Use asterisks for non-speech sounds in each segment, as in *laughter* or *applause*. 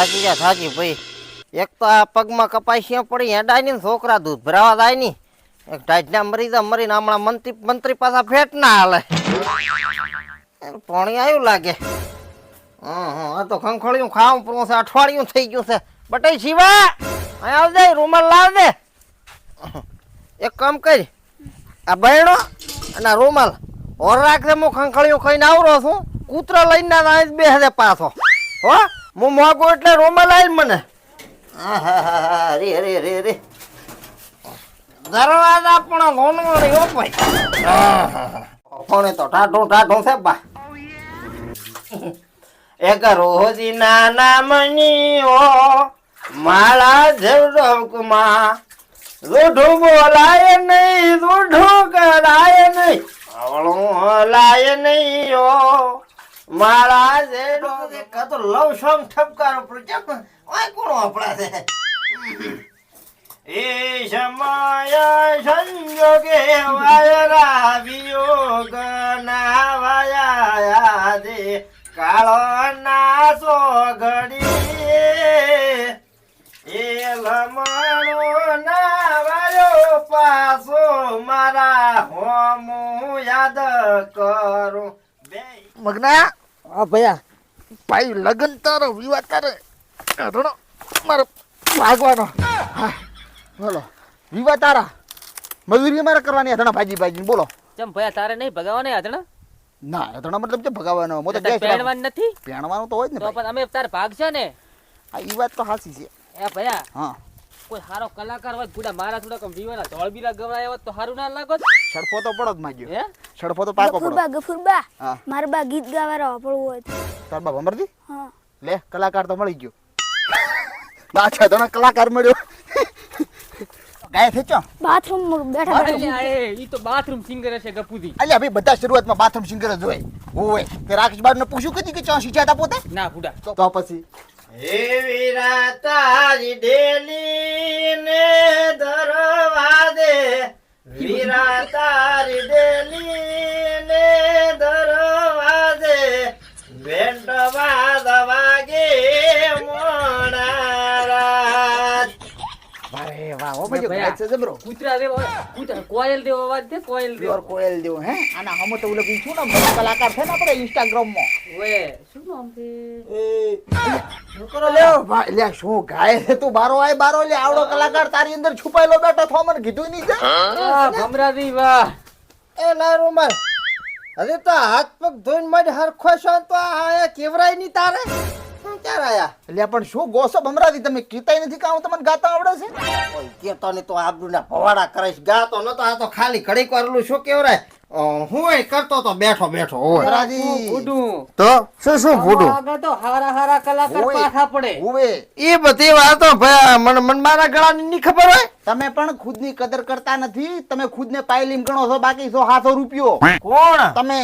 થાકી જા થાકી ભાઈ. એક તો આ પગમાં કપાસિયા પડી, હેડાય ને છોકરા દૂધ ભરાવા જાય ની એક ટાઈટના મરી જા, મરીને હમણાં મંત્રી મંત્રી પાછા ફેટ ના હાલે. પાણી આવ્યું લાગે. હં હં તો ખંખોળિયું ખાવું પૂરું છે અઠવાડિયું થઈ ગયું છે. બટાઈ શિવા, અહીંયા આવજે, રૂમાલ લાવ દે એક કામ કરી, આ બહેણો અને રૂમાલ ઓર રાખજે, હું ખંખળિયું ખાઈને આવરો છું. કૂતરો લઈને ના બે હજાર પાછો. હો? હું મોગો એટલે રોમા લાવી મને. અરે અરે અરે અરે રે. દરવાજા પણ લોનવાળી હો ભાઈ. ફોને તો ઠાઠું ઠાઠું છે બા. એક રોજી નાના મનીઓ માળા જેવડકમાં રૂઢું બોલાય નહીં રૂઢું કરાય નહીં. આવળું હલાય નહીં ઓ માળા જે કા તો લવ સોંગ ઠપકારો પ્રોજેક્ટ ઓય કોણ આપણા છે? એ સમય સંજોગે વાયરા વિયોગ ના વાયા દે કાળો ના સો ઘડી એ લમણો ના વાયો પાસો મારા હોમું યાદ કરું. બે મગના? હા ભૈયા ભાઈ લગન તારો વિવાહ તારે. રણો મારો ભાગવાનો. હા, બોલો વિવાહ તારા. મજૂરી મારે કરવાની અધણા ભાજી ભાજી બોલો. ચમ ભયા તારે નહીં ભગાવાના અધણા? ના અધણા મતલબ કે ભગાવાનો મો તો ગેસ પહેરવાનું નથી? પહેણવાનું તો હોય ને તો પણ અમે તાર ભાગ છે ને? હા ઈ વાત તો હાસી છે. એ ભયા હા. કોઈ સારો કલાકાર હોય ગુડા મારા થોડા કમ વિવાના ધોળ બીરા ગવડાયા હોત તો સારું ના લાગોત. સડફો તો પડો જ માગ્યો. હે? સડફો તો પાકો પડો. ગફુરબા ગફુરબા. માર બા ગીત ગાવા પડવું હોય તો. તાર બા ભમરજી હા. લે કલાકાર તો મળી ગયો. બાછા તો કલાકાર મળ્યો. ગાય ખેંચો બાથરૂમ બેઠા અરે બેઠા. એ ઈ તો બાથરૂમ સિંગર છે ગપુજી. અલ્યા ભાઈ બધા શરૂઆતમાં બાથરૂમ સિંગર જ હોય. ઓય તે રાકેશ બાર ને પૂછ્યું કદી કે ચો શીખ્યા પોતે? ના બુડા તો પછી? એવી રાતારી ડેલી ને દરવાજે વીરા તારી ડેલી ને દરવાજે બેન્ટ વાદ વાગે મોણારાત અરે હો ભાઈ ગાય છે જબરો. કૂતરા દેવો કૂતરા કોયલ દેવો અવાજ દે કોયલ દેવો. કોયલ દેવો હે? આના હમ તો ઓલે શું ને બધા કલાકાર છે ને આપણે ઇન્સ્ટાગ્રામમાં ઓએ શું નામ છે? લ્યો ભાઈ લ્યા શું ગાય છે તું? બારો આય બારો લે આવડો કલાકાર તારી અંદર છુપાયેલો બેઠો થો મને કીધું નહીં છે આ ભમરાદી વાહ. એ ના રૂમાલ. અરે તો હાથ પગ ધોઈને મારી હરખો છો તો આ કેવરાયની તારે? આયા? એટલે પણ શું ગોસો ભમરાથી તમે કીતાય નથી કામ તમને ગાતા આવડે છે? કેતો ને તો આબરૂના ભવાડા કરીશ ગાતો નતો આ તો ખાલી ઘડીક વારલું શું કેવરાય હું કરતો તો બેઠો બેઠો હોય તો શું શું ફૂટું તો હારા હારા કલાકાર પાછા પડે. હુવે એ બધી વાતો મને મને મારા ગળાની ની ખબર હોય? તમે પણ ખુદની કદર કરતા નથી. તમે ખુદને પાયલીમ ગણો છો બાકી સો હાથો રૂપિયો. કોણ? તમે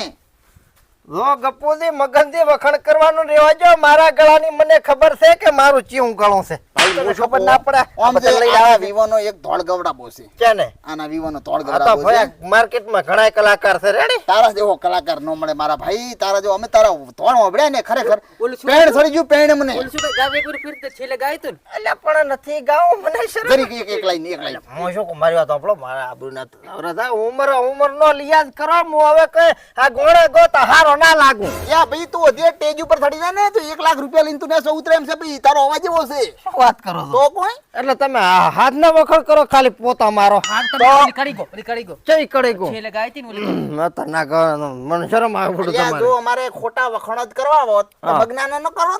જો ગપુજી, મગનજી વખણ કરવાનું રેવા જો મારા ગળાની મને ખબર છે કે મારું ચીવું ગળું છે? ખબર ના પડે? આમ જે આ આવે એક ધોળ ગવડાબો છે. છે ને આના વિવાનો ધોળ આ તો ગવડાબો છે. ભયા માર્કેટમાં ઘણા કલાકાર છે રેડી? તારા જેવો કલાકાર ન મળે મારા ભાઈ. તારા જેવો અમે તારા ધોળ ઓબળ્યા ને ખરેખર. પેણ સડી ગયું પેણ મને ઓલું શું ગાવે પૂરું ફીર તો ગાય તું એટલે પણ નથી ગાવું મને શરમ જરીક એક એક લાઈન એક લાઈન. હું શું મારી વાત સાંભળો મારા આબરૂના નવરા ઉંમર ઉંમર નો લિયાઝ કરો. હું હવે કઈ આ ગોળે ગો હારો ના લાગુ. યા ભાઈ તું અધે સ્ટેજ ઉપર ચડી જાય ને તો લાખ રૂપિયા લઈને તું નેસો ઉતરે એમ છે ભાઈ. તારો અવાજ એવો છે. શું વાત? કરો છો? તો કોઈ? એટલે તમે હાથ ના વખણ કરો ખાલી પોતા મારો. હાથ તમે ઓલી ગો ઓલી ગો. ચઈ કડી ગો? છેલ્લે ગાય તી ઓલી? નતા ના કરો મને શરમ આવે પડું તમારે. જો અમારે ખોટા વખાણ જ કરવા હોત તો હા. ન કરો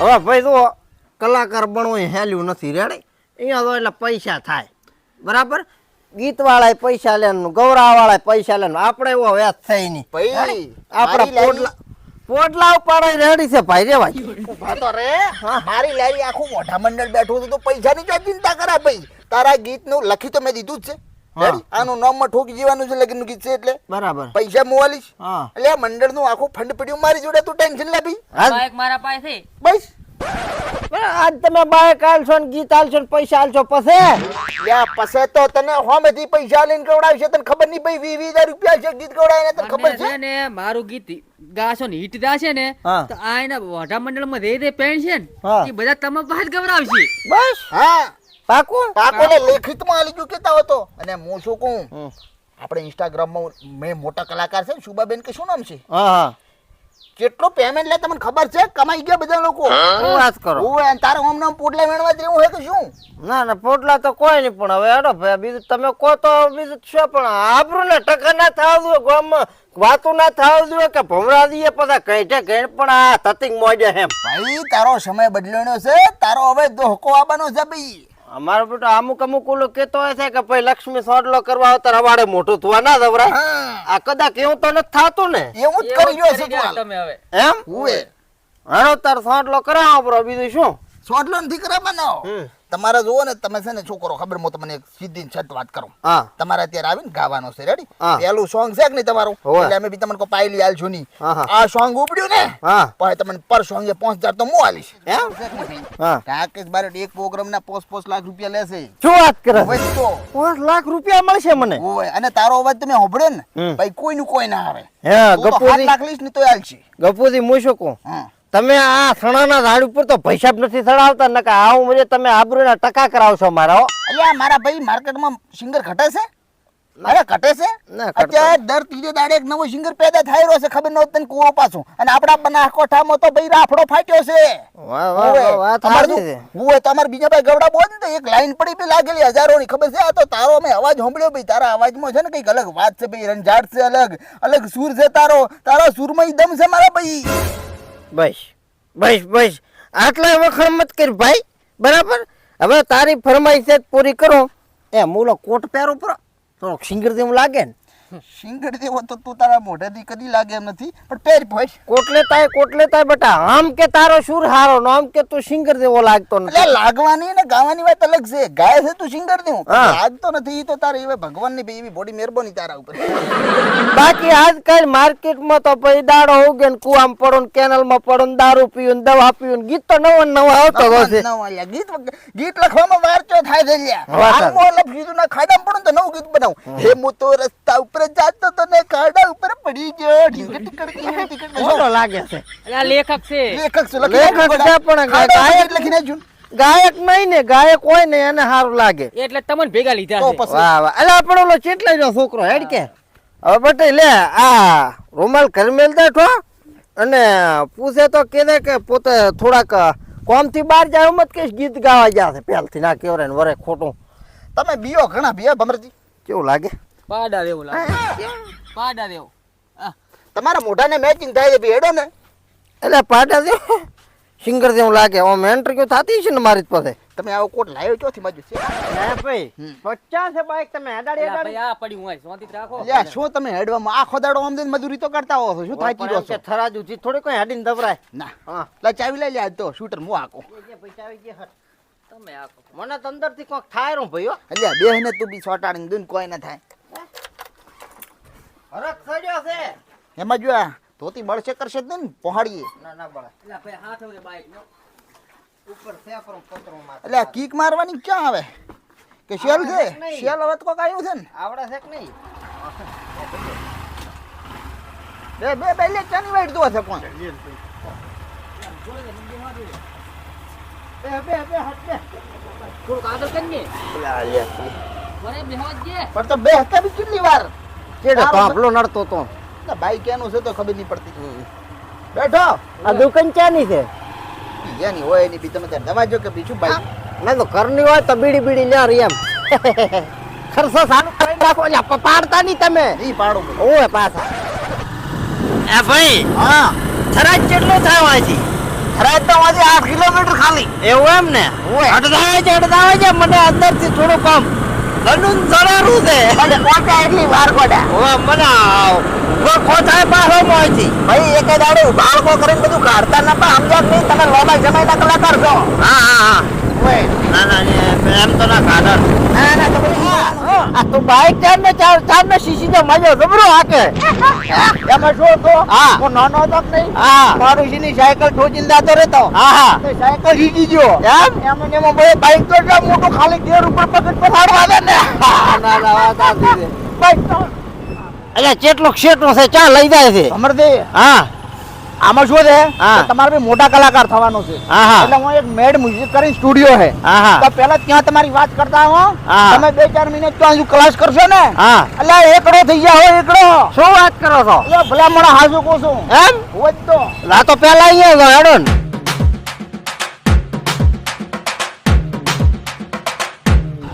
હવે ભાઈ જુઓ કલાકાર બનવું એ હેલ્યું નથી રેડી? અહીંયા તો એટલે પૈસા થાય. બરાબર? ગીત વાળા પૈસા લેવાનું ગૌરા વાળા પૈસા લેવાનું. આપણે એવો વ્યાજ થઈ નહીં. આપણા પોટલા પોટલા ઉપાડે રેડી છે ભાઈ રેવાય. ઊભા તો રે મારી લારી આખું મોઢા મંડળ બેઠું હતું તો પૈસાની જો ચિંતા કરા ભાઈ. તારા ગીતનું લખી તો મેં દીધું જ છે? આનું નામ ઠોકી જીવાનું છે લગ્ન ગીત છે એટલે. બરાબર. પૈસા મોવાલીશ. હા. એટલે મંડળનું આખું ફંડ પડ્યું મારી જોડે તું ટેન્શન લે ભાઈ. મારા પાસે બસ. આજ તમે બાઈક આલશો ને ગીત આલશો ને પૈસા આલશો પછી? યા પસે તો તને હોમેથી પૈસા લઈને કવડાવશે તને ખબર નહીં ભાઈ વી વીસ હજાર રૂપિયા છે ગીત કવડાવીને તને ખબર છે? ને મારું ગીત ગાશો ને હિટ દાશે ને તો આ એના વઢા મંડળમાં રે રે પેણ છે ને એ બધા તમે બહાર ગવડાવશે બસ. હા. પાકું? લેખિત લેખિતમાં આલી ગયું કેતા હતો અને હું શું કહું. આપણે ઇન્સ્ટાગ્રામમાં મેં મોટા કલાકાર છે ને શુભાબેન કે શું નામ છે? હા હા. કેટલો પેમેન્ટ લે તમને ખબર છે? કમાઈ ગયા બધા લોકો. શું વાત કરો. અને તારે ઓમ નામ પોટલા વેણવા જ રહેવું હોય કે શું? ના ના પોટલા તો કોઈ નહીં પણ હવે અડો ભાઈ બીજું તમે કહો તો બીજું છે પણ આબરું ને ટકા ના થાવ જોઈએ ગામમાં વાતું ના થાવ જોઈએ કે ભમરા દઈએ પછી કઈ કઈ પણ આ તતિંગ મોજે હે ભાઈ તારો સમય બદલણો છે તારો હવે ધોકો આવવાનો છે ભાઈ. અમારો બેટો અમુક અમુક ઓલો કેતો હોય છે કે ભાઈ લક્ષ્મી સોડલો કરવા આવતા રવાડે મોટું થવા ના દવરાય આ કદાચ એવું તો નથી થાતું ને. એવું જ કરી રહ્યો છે તું તમે હવે. એમ? હુએ હણો તાર સોડલો કરાવો બરો બીજું શું? સોડલો નથી કરાવવાનો હમ. તમારે જુઓ ને તમે છે ને શું કરો ખબર હું તમને એક સીધી છટ વાત કરું. તમારે અત્યારે આવીને ગાવાનો છે રેડી. પેલું સોંગ છે કે નહીં તમારું? એટલે અમે બી તમને કોઈ પાયલી હાલ છું. આ સોંગ ઉપડ્યું ને પણ તમને પર સોંગ એ પાંચ હજાર તો હું હાલીશ રાકેશ બારડ એક પ્રોગ્રામ ના પોસ્ટ પોસ્ટ લાખ રૂપિયા લેશે. શું વાત કરે? તો. પાંચ લાખ રૂપિયા મળશે મને? અને તારો અવાજ તમે હોભળે ને ભાઈ કોઈ નું કોઈ ના આવે ગપુજી. લાખ લઈશ ને તો હાલશે ગપુજી હું શું કહું હા. તમે આ સણાના ઝાડ ઉપર તો ભૈસાબ નથી ચડાવતા ને કે આવું મજે તમે આબરૂના ટકા કરાવશો મારા. અલ્યા મારા ભાઈ માર્કેટમાં સિંગર ઘટે છે? અરે ઘટે છે? ના, અત્યારે દર ત્રીજે દાડે એક નવો સિંગર પેદા થઈ રહ્યો છે ખબર નહોત તને કુવો પાછું. અને આપણા બના કોઠામાં તો ભાઈ રાફડો ફાટ્યો છે. હું તમારે બીજા ભાઈ ગવડા બોલ ને તો એક લાઈન પડી બી લાગેલી હજારોની ખબર છે? આ તો તારો મેં અવાજ સાંભળ્યો ભાઈ. તારા અવાજમાં છે ને કંઈક અલગ વાત છે ભાઈ રંજાડ છે અલગ અલગ સુર છે તારો. તારો સુરમાં દમ છે મારા ભાઈ. બસ બસ બસ. આટલા વખણ મત કરી, ભાઈ. બરાબર? હવે તારી ફરમાઈશ પૂરી કરો. એ મૂલો કોટ પહેરો પર થોડોક સિંગર જેવું લાગે ને. સિંગર જેવો તો તું તારા મોઢેથી કદી લાગે એમ નથી પણ પહેર ભાઈ કોટલે તાય કોટલે તાય બટા આમ કે તારો સુર હારો નો આમ કે તું સિંગર જેવો લાગતો એટલે લાગવાની ને ગાવાની વાત અલગ છે. ગાય છે તું સિંગર દેવું. લાગતો નથી ઈ તો તારે એવા ભગવાનની એવી બોડી મહેરબાની તારા ઉપર. બાકી આજકાલ માર્કેટમાં તો પછી દાડો ઉગે ને કુવામાં પડો ને કેનલમાં પડો ને દારૂ પીવું ને દવા પીવું ને ગીત તો નવો નવો આવતો હોય છે. નવા ગીત ગીત લખવામાં વાર ચો થાય છે લ્યા. વાત હાલમાં લફીદું ના ખાડામાં પડો તો નવું ગીત બનાવું. હે હું તો રસ્તા ઉપર જાતો તો ને ખાડા ઉપર પડી ગયો. ઢીંગ ટીકડ ટીકડ ટીકડ. મોટો લાગે છે. આ લેખક છે. લેખક છે લેખક છે પણ ગાયક લખી નાખ્યું. ગાયક નહીં ને ગાયક હોય ને એને સારું લાગે. એટલે તમને ભેગા લીધા છે. વાહ વાહ. અલા પણ ઓલો ચેટલાઈ નો છોકરો હેડ કે. હવે બટે લે આ રૂમાલ ઘર મેલ ઠો અને પૂછે તો કે કે પોતે થોડાક કોમથી બહાર જાય એમ જ કહીશ ગીત ગાવા ગયા છે. પહેલથી ના કેવરે વરે ખોટું. તમે બીઓ ઘણા બીયા ભમરજી. કેવું લાગે? પાડા દેવું લાગે. પાડા દેવું તમારા મોઢાને મેચિંગ થાય છે ભેડો હેડો ને. એટલે પાડા દે સિંગર જેવું લાગે. આમ એન્ટ્રી થતી છે ને મારી પાસે? તમે આવો કોટ લાવ્યો ચોથી બાજુ છે. ભાઈ પચાસ બાઈક તમે હેડાડી અલા આ પડ્યું હોય શાંતિથી રાખો. લ્યા શું તમે હેડવામાં? આખો દાડો આમ દઈને મજૂરી તો કરતા હો શું થાકી રહ્યો છો? થરાજુ થી થોડી કોઈ હેડીને દબરાય. ના. હા. લા ચાવી લઈ લે આજ તો. શૂટર મો આકો આવી ગયા તમે આખો મને તંદરથી કોક થાય રો ભાઈઓ અલ્યા બે ને તું બી સોટાડીને દૂન કોઈ ના થાય. હરખ સડ્યો છે. એમાં જો ધોતી બળશે કરશે જ નહીં ને પહોંચાડીએ ના ના બળે. એટલે ભાઈ હાથ હવે બાઈક નો. ઉપર સેકરો પતરો માં એટલે આ કીક મારવાની ક્યાં આવે? કે શેલ છે. શેલ હવે તો કોક આવ્યું છે ને. આવડે છે કે નહીં? બે બે બે લે ચાની વાઈટ દો છે કોણ? બે બે. બે હટ બે. થોડુંક આગળ જ દે. પણ તો બે હપ્તા બી કેટલી વાર? કેડે કાપલો નડતો તો. ભાઈ કેનું છે તો ખબર નહીં પડતી. બેઠો. આ દુકાન ચાની છે? જેની હોય એની બી તમે ત્યાં દવાજો કે બીજું ભાઈ મેં તો ઘરની હોય તો બીડી બીડી લે રહી એમ. *laughs* ખર્ચો સાનું કરી નાખો એટલે પાડતા નહીં તમે. નહીં પાડું ઓય પાછા. એ ભાઈ હા. થરાજ કેટલો થાય વાજી થરાજ તો વાજી આઠ કિલોમીટર ખાલી. એવું એમ ને? અડધાવે છે અડધાવે છે મને અંદરથી થોડું કામ ઘરનું જણારું છે. અને કોટા એટલી વાર કોટા ઓય મને ગોખો થાય પાછો મોંથી ભાઈ એક દાડે બાળકો કરીને બધું કાઢતા ના પણ સમજ્યા નહીં. તમે લોબા જમાઈના કલાકાર છો. હા હા હા. ઓય ના ના એમ તો ના કાઢર ના ના તો હા, હા. આ તો બાઈક ચાર ને ચાર ચાર ને સીસી ને મજો જબરો હાકે. એમાં શું હતો? હા. હું નાનો હતો નહીં? હા. મારું સીની સાયકલ ઠોચીને જતો રહેતો. હા હા. સાયકલ શીખી ગયો. એમ? એમાં એમાં ભાઈ બાઈક તો એટલા મોટું ખાલી ગેર ઉપર પગજ પથાડવા દે ને. ના ના વાત સાચી છે. બાઈક તો અલ્યા કેટલો ક્ષેત્રો છે? ચા લઈ જાય છે. સમરજી હા. આમાં શું છે? તમારે મોટા કલાકાર થવાનું છે. એટલે હું એક મેડ મ્યુઝિક કરીને સ્ટુડિયો છે. તો પેલા ત્યાં તમારી વાત કરતા હો. તમે બે ચાર મહિને ત્યાં હજુ ક્લાસ કરશો ને? એટલે એકડો થઈ ગયા હો એકડો. શું વાત કરો છો? ભલા મને હાજુ કહું છું. એમ? હોય તો. લા તો પેલા અહીંયા હેડો ને.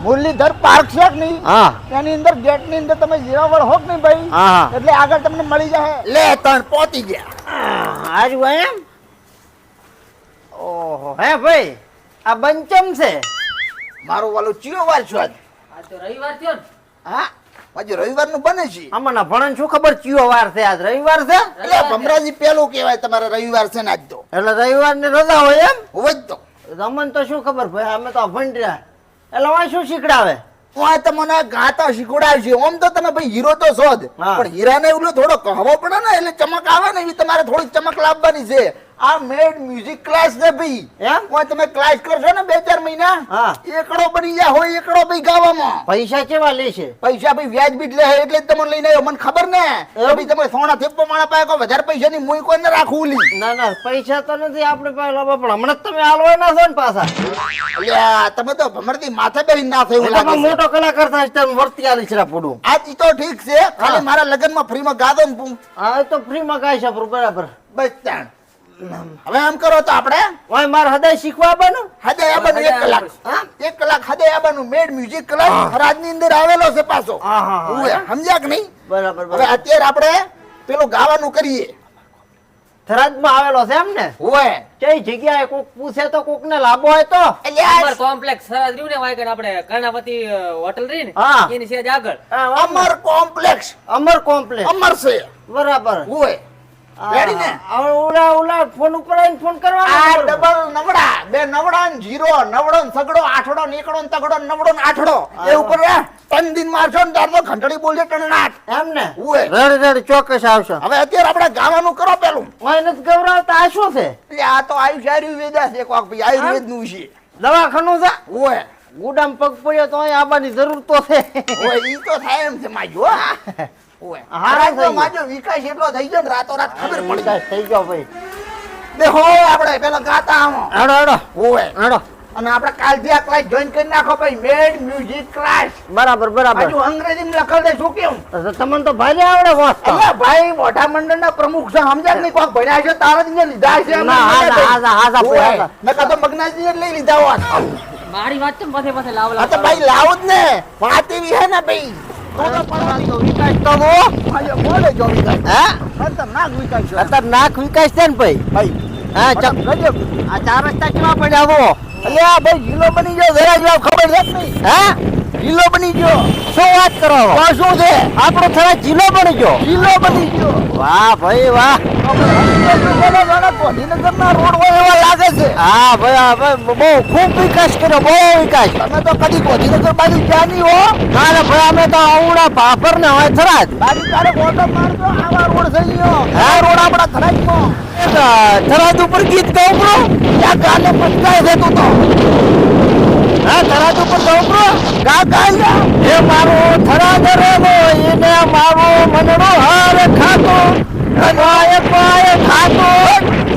મુરલીધર પાર્ક છે કે નહીં? હા. એની અંદર ગેટની અંદર તમે જીરાવળ હો કે નહીં ભાઈ? હા એટલે આગળ તમને મળી જાય લે તણ પહોંચી ગયા. આજુ એમ? ઓહો હે ભાઈ આ બંચમ છે. મારો વાલો ચિયો વાર છો આજ. આ તો રવિવાર થયો હા? આજે રવિવારનું બને છે. આમાં ભણન શું ખબર ચિયો વાર છે? આજ રવિવાર છે? એટલે ભમરાજી પેલું કહેવાય તમારે રવિવાર છે ને આજ તો. એટલે રવિવારની રજા હોય એમ? હોય જ તો. અમને તો શું ખબર ભાઈ અમે તો ભણ્યા એટલે વાય શું શીખડાવે? આ તમને ગાતા શીખવાડાવ છે ઓમ તો તમે ભાઈ હીરો તો શોધ પણ હીરાને એવું થોડો કહવો પડે ને એટલે ચમક આવે ને એવી તમારે થોડીક ચમક લાવવાની છે. આ મેડ મ્યુઝિક ક્લાસ છે ભાઈ એમ કોઈ તમે ક્લાસ કરશો ને બે ચાર મહિના હા. એકડો બની જાય હોય એકડો ભાઈ ગાવામાં. પૈસા કેવા લે છે? પૈસા ભાઈ વ્યાજ બીજ લે એટલે તમને લઈને આવ્યો મને ખબર ને? ભાઈ તમે સોના થેપો માણા પાસે કોઈ વધારે પૈસા ની મુઈ કોઈ રાખવું લી ના ના પૈસા તો નથી આપણે પાસે લાવવા પણ હમણાં તમે તમે હાલવાના છો ને પાછા. અલ્યા તમે તો ભમરથી માથે બેહીને ના થયું લાગે મોટો કલાકાર થાય તમે વર્તી આલી છે પૂડું. આ તો ઠીક છે ખાલી મારા લગ્નમાં ફ્રીમાં ગાદો ને હા એ તો ફ્રીમાં ગાય છે બરાબર. બસ તાણ. હવે એમ કરો તો આપણે? ઓય માર હૃદય શીખવા બનો હદે આબાનું એક કલાક. હા? એક કલાક હદે આબાનું મેડ મ્યુઝિક ક્લાસ રાજની અંદર આવેલો છે પાછો. હા, હા, હા. સમજ્યા કે નહીં? બરાબર હવે અત્યારે આપણે પેલું ગાવાનું કરીએ. થરાદમાં આવેલો છે એમ ને? હોય કઈ જગ્યાએ કોક પૂછે તો કોક ને લાભો હોય તો? અમર કોમ્પ્લેક્સ સરસ રહ્યું ને વાયકણ આપણે કર્ણાવતી હોટલ રહી ને એની સેજ આગળ. અમર કોમ્પ્લેક્સ અમર કોમ્પ્લેક્સ અમર છે. બરાબર. ને આ, ઓલા ઓલા ફોન ઉપર આવીને ફોન આ ડબલ નવડા બે નવડા ને જીરો નવડો ને સગડો આઠડો નીકળો ને તગડો નવડો ને આઠડો. એ ઉપર ત્રણ દિન મારશો ને ત્યાર ઘંટડી બોલશે ટણનાટ એમ ને ઉવે. રેડ રેડ ચોક્કસ આવશે. હવે અત્યારે આપણે ગાવાનું કરો પેલું. ઓય ગવરાવતા આ શું છે? એટલે આ તો આયુષ આયુર્વેદ છે કોક ભાઈ આયુર્વેદનું છે. દવાખાનું છે? ઓય ગુડામ પગ પડ્યો તો આબાની આવવાની જરૂર તો છે. ઓય ઈ તો થાય એમ છે માજો. *laughs* માજો વિકાસ એટલો થઈ ગયો ને રાતો ખબર પડી. વિકાસ થઈ ગયો ભાઈ. દેખો આપણે પેલા ગાતા આવો. હેડો હેડો. ઓય. હેડો. અને આપણે કાલથી આ ક્લાસ જોઈન કરી નાખો ભાઈ મેડ મ્યુઝિક ક્લાસ બરાબર બરાબર. હજુ અંગ્રેજીમાં લખેલ છે શું કેવું? તમને તો ભાઈ આવડે વાંચતા ભાઈ મોઢા મંડળના પ્રમુખ છે સમજાય નહીં? કોક ભણ્યા છે તારા જ લીધા છે ના. તો મગનાજી લઈ લીધા હોત. મારી વાત છે મથે પાસે પાસે લાવ આ લાવ. તો ભાઈ લાવો જ ને. વાત એવી હે ને ભાઈ. ખતરનાક વિકાસ છે. ને ભાઈ? ભાઈ હા આ ચાર રસ્તા કેવા પડ્યા બો આ ભાઈ જીલો બની ગયો જરા જવાબ ખબર છે નહીં? હા? જીલો બની ગયો. શું વાત કરો શું છે? આપણો થોડા જીલો બની ગયો. જીલો બની ગયો. વાહ ભાઈ વાહ. ગાંધીનગરના રોડ હોય છે. હા ભાઈ બહુ ખૂબ વિકાસ કર્યો બહુ વિકાસ. અમે તો કદી ગાંધીનગર બાજુ ક્યાં નહીં હો. ના ના ભાઈ અમે તો આવડા ભાભર ને હોય થરાદ. બારી તારે ફોટો મારજો આવા રોડ થઈ ગયો. આ રોડ આપણા થરાદમાં. થરાજ ઉપર ગીત ગાઉં બ્રો. ત્યાં ગાને પચકાય છે તું તો. હા થરાજ ઉપર ગાઉં બ્રો. ગા ગા એ મારો થરાજ રેવો એને મારો મનડો હાર ખાતો. પાય ભાઈ ખાતો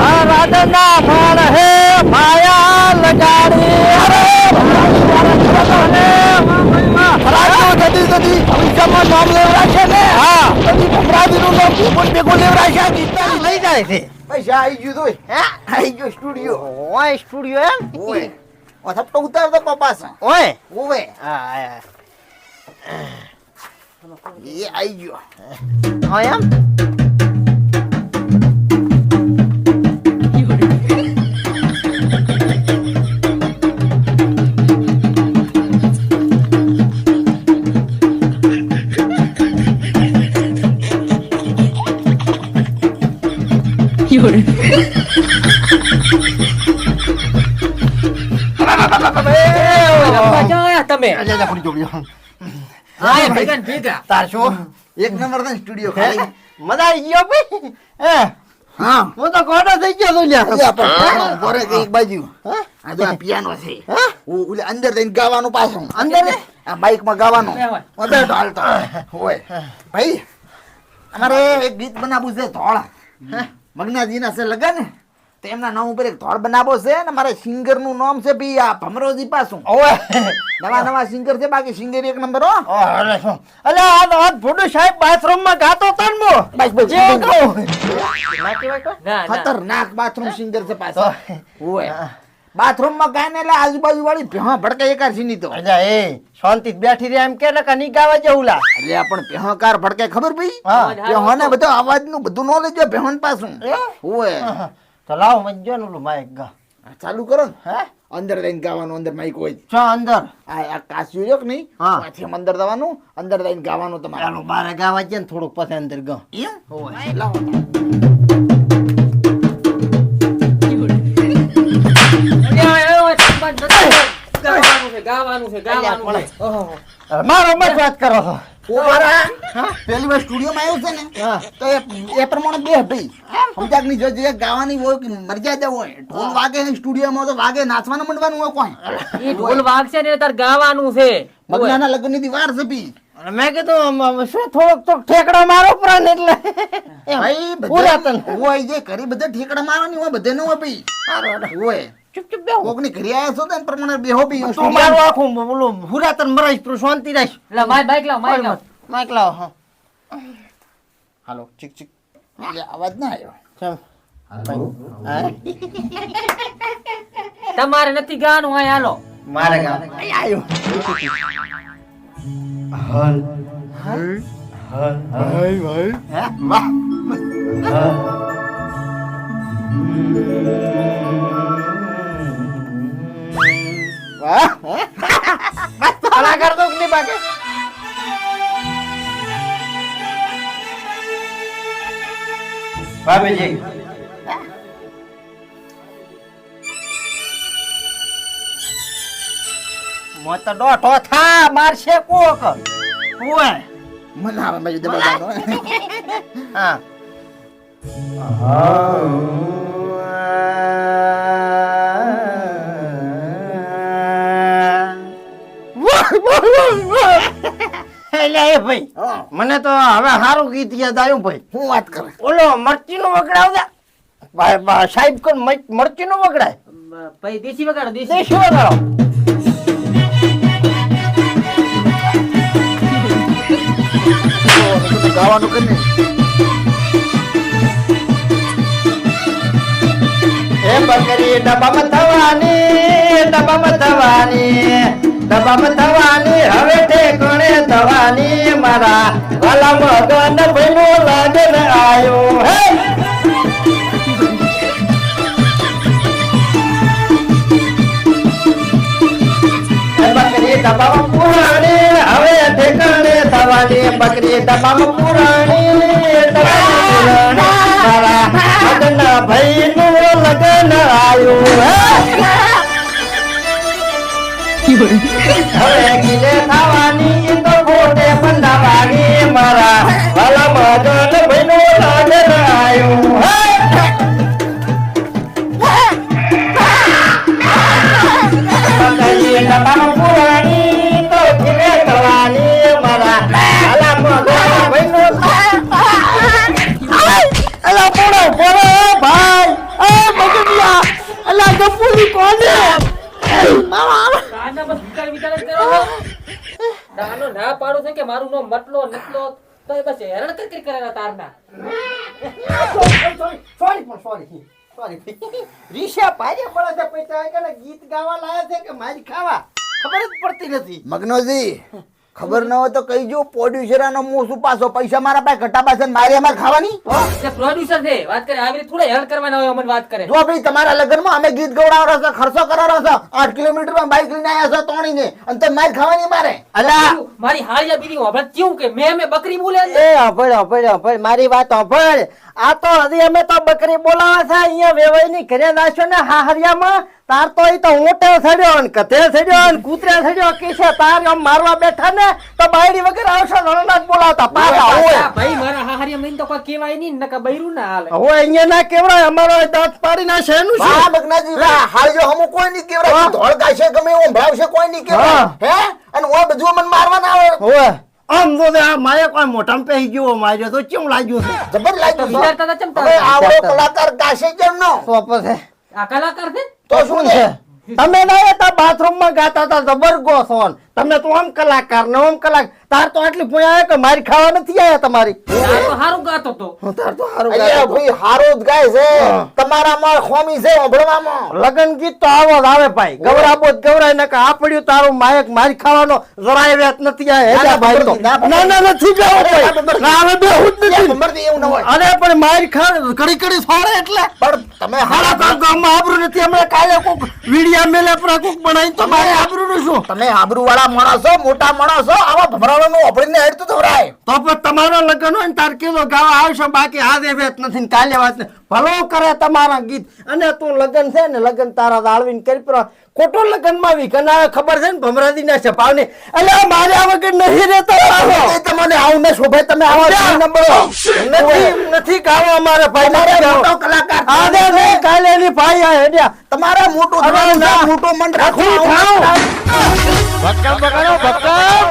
આ રાધના હે માયા લગાડી. અરે ભવિષ્યમાં નામ લેવડાશે ને? હા. પછી ભમરાજીનું નામ ભૂપત ભેગું લેવડાશે. છે ગીતના લઈ જાય છે. પૈસા આવી ગયું તોય હે? આવી ગયો સ્ટુડિયો. ઓય સ્ટુડિયો એમ? ઓય. ઓથા તો ઉતાર તો પપ્પા છે. ઓય. ઓવે. હા હા. એ આવી ગયો. ઓય એમ? અંદર ગાવાનું પાછું અંદર? આ માઇકમાં ગાવાનું ભાઈ અમારે એક ગીત બનાવવું છે ધોળા મગનાજી ના છે લગન તો એમના નામ ઉપર એક ધોળ બનાવો છે ને મારા સિંગરનું નામ છે ભઈ આ ભમરોજી પાછું ઓવે. નવા નવા સિંગર છે બાકી સિંગર એક નંબર હો. અરે શું. આ તો આ ભૂંડુ સાહેબ બાથરૂમમાં ગાતો તો ને મો. બસ, બસ, જે. કહું. ખતરનાક બાથરૂમ સિંગર છે પાછો. હોય બાથરૂમમાં ગાય ને એટલે આજુબાજુ વાળી ભેહા ભડકે એકાર છીની તો. એ શાંતિ બેઠી રહ્યા એમ કે ને કે નહીં ગાવા જવું લા એટલે પણ ભેહાકાર ભડકે ખબર ભાઈ? ભેહા ને બધો અવાજનું બધું નોલેજ હોય ભેહોન પાસું. એ? હોય તો લાવો ને ઓલું માઇક ગા. ચાલુ કરો ને. હે? અંદર લઈને ગાવાનું અંદર માઈક હોય. ચો અંદર? આ આ કાસ્યું જોક નહીં? હા. પાછી અંદર જવાનું અંદર લઈને ગાવાનું તમારે. ચાલો બહાર ગાવા છે ને થોડુંક પછી અંદર ગા. એમ? લાવો. નથી. ગાવાનું છે ગાવાનું છે ગાવાનું છે. મારો મત વાત કરો છો. પેલી વાર સ્ટુડિયો માં છે ને તો એ એ પ્રમાણે બે ભાઈ સમજાકની જો ગાવાની હોય કે મર્યાદા હોય ઢોલ વાગે ને સ્ટુડિયો તો વાગે નાચવાનું મંડવાનું હોય કોઈ. ઢોલ વાગશે ને તાર ગાવાનું છે. મગનાના લગ્નની વાર છે મેં કીધું શું થોડોક તો ઠેકડો મારો પ્રાણ એટલે. ભાઈ હોય જે ઘરે બધા ઠેકડા મારવાની હોય બધે નો હોય ભાઈ હોય. ચૂપ ચૂપ બેહો. કોકની ઘરે આયા છો ને પ્રમાણે બેહો ભઈ તું મારું આખું ઓલું પુરાતન મરાઈશ તું શાંતિ રાખ એટલે માય બાઈક લાવ માય લાવ માઇક લાવો હા. હાલો ચીક ચીક. અવાજ ના આવ્યો. ચમ. તમારે નથી ગાવાનું હોય હાલો. મારે આવ્યો હે? વાહ. વાહ હે? બસ કલાકાર તો નહીં બાકી ભાભીજી મોં ડોઠો થા મારશે કોક. ઓય મને આવે બાજુ દબાવવાનો *laughs* હા એટલે એ ભાઈ મને તો હવે સારું ગીત યાદ આવ્યું ભાઈ. હું વાત કરે? ઓલો મરચી નું વગડાવ દે. સાહેબ કોણ? મરચી નું વગડાય? ભાઈ દેશી વગાડો દેશી. દેશી વગાડો. ગાવાનું કરીને એ બકરી ડબ્બામાં થવાની ડબ્બામાં થવાની. ડબ્બામાં થવાની, હવે ઠેકણે થવાની. મારા વાલા મગન ભાઈનું લગન આયો. હે! ડબ્બામાં પુરાણી. હવે ઠેકાણે થવાની. બકરી ડબ્બામાં પુરાણી. મારા મગન ભાઈનું લગન આયું. હે! થવાની તો ગોટે બંધાવાની મારા. ભલા મગન ભાઈ નો લાગે હે નટલો તો એ બસ હેરાન કરી કરી કરેલા તારના. સોરી પણ સોરી સોરી રીશા પાડે પડે છે પૈસા કે ગીત ગાવા લાયા છે કે મારી ખાવા? ખબર જ પડતી નથી. મગનોજી ખબર ન હોય તો કહીજો પ્રોડ્યુસર નો મોં શું પાછો? પૈસા મારા પાસે ઘટા પાસે મારી મારે અમારે ખાવાની? પ્રોડ્યુસર છે વાત કરે આવી થોડા હેરાન કરવાના હોય અમને વાત કરે. જો ભાઈ તમારા લગ્નમાં અમે ગીત ગવડાવવાનો છે ખર્ચો કરવાનો છે આઠ કિલોમીટરમાં બાઇક લઈને આવ્યા છો તોણી ને અને તમે મારી ખાવાની મારે. અલા! મારી હાળિયા બીજી હોભળ કેવું કે મેં મેં બકરી બોલે? એ અભળ અભળ અભળ મારી વાત અભળ આ તો હજી અમે તો બકરી બોલાવે છે અહીંયા વેવાઈની ઘરે નાખ્યો ને હાહરિયામાં. તાર તો એ તો ઓટે સડ્યો ને કથે સડ્યો ને કૂતરે સડ્યો કે છે તાર આમ મારવા બેઠા ને તો બાયડી વગર આવશે રણના જ બોલાવતા પાછા આ હોય. ભાઈ મારા હાહરિયા મહીને તો કોઈ કહેવાય નહીં નકા બૈરું ના હાલે. હવે અહીંયા ના કેવડાય અમારો દાંત પાડી છે? એનું હા શું મગનાજી હાલજો હમુ કોઈ નહીં કેવડાય ધોળ ગાશે ગમે એવું ભરાવશે કોઈ નહીં કેવડાય હે. અને હું બધું મને મારવા ના આવે. હવે. આમ તો આ મારે કોઈ મોઢામાં પહેરી ગયો માર્યો તો કેમ લાગ્યું છે? જબર લાગ્યું વિચારતા હતા ચમ હવે આવડો કલાકાર ગાશે કેમ નો. તો છે આ કલાકાર છે? તો શું છે? તમે ના હતા બાથરૂમમાં ગાતા હતા જબરગો સોન તમે તો આમ કલાકાર ને આમ કલાક. તાર તો આટલી પૂયા કે મારી ખાવા નથી આયા તમારી? તાર તો હારું ગાતો તો. હું તાર તો હારું ગાતો. ભાઈ હારો જ ગાય છે. તમારા માં ખોમી છે ઓભળવામાં લગન ગીત તો આવો જ આવે ભાઈ. ગવરાબો જ ગવરાય ને કે આપડ્યું તારું માયક મારી ખાવાનો જરાય વેત નથી આ હેડા ભાઈ તો. ના, ના નથી જાવ ભાઈ ના હવે બેહું જ નથી. મરતી એવું ન હોય. અરે પણ મારી ખા કડી કડી સોળે એટલે. પણ તમે હારા કામ ગામમાં આબરૂ નથી. અમે કાલે કોક વિડિયા મેલે પર કોક બનાવી તો મારે આબરૂ નું શું? તમે આબરૂ વાળા માણસો, મોટા માણસો, આવા ભમરાવાનું ઓપડીને હેડતું તો વરાય તો પણ તમારો લગ્ન હોય ને તાર કિલો ગાવા આવશે? બાકી આજે વેત નથી કાલે વાત. ભલો કરે તમારા ગીત. અને તું લગ્ન છે ને, લગ્ન તારા દાળવીને કરી ખોટો લગ્નમાં આવી ખબર છે ને ભમરાદી ના છપાવને એટલે આ મારે આ વગર નહીં રહેતો. આવો. તમને આવું ને શોભે તમે આવા નંબર. નથી નથી કામ અમારે ભાઈ. મારે મોટો કલાકાર આજે નહીં કાલે એની ભાઈ આ હેડ્યા તમારે મોટું ના. મોટો મન રાખો. ભક્કમ બગાડો ભક્કમ.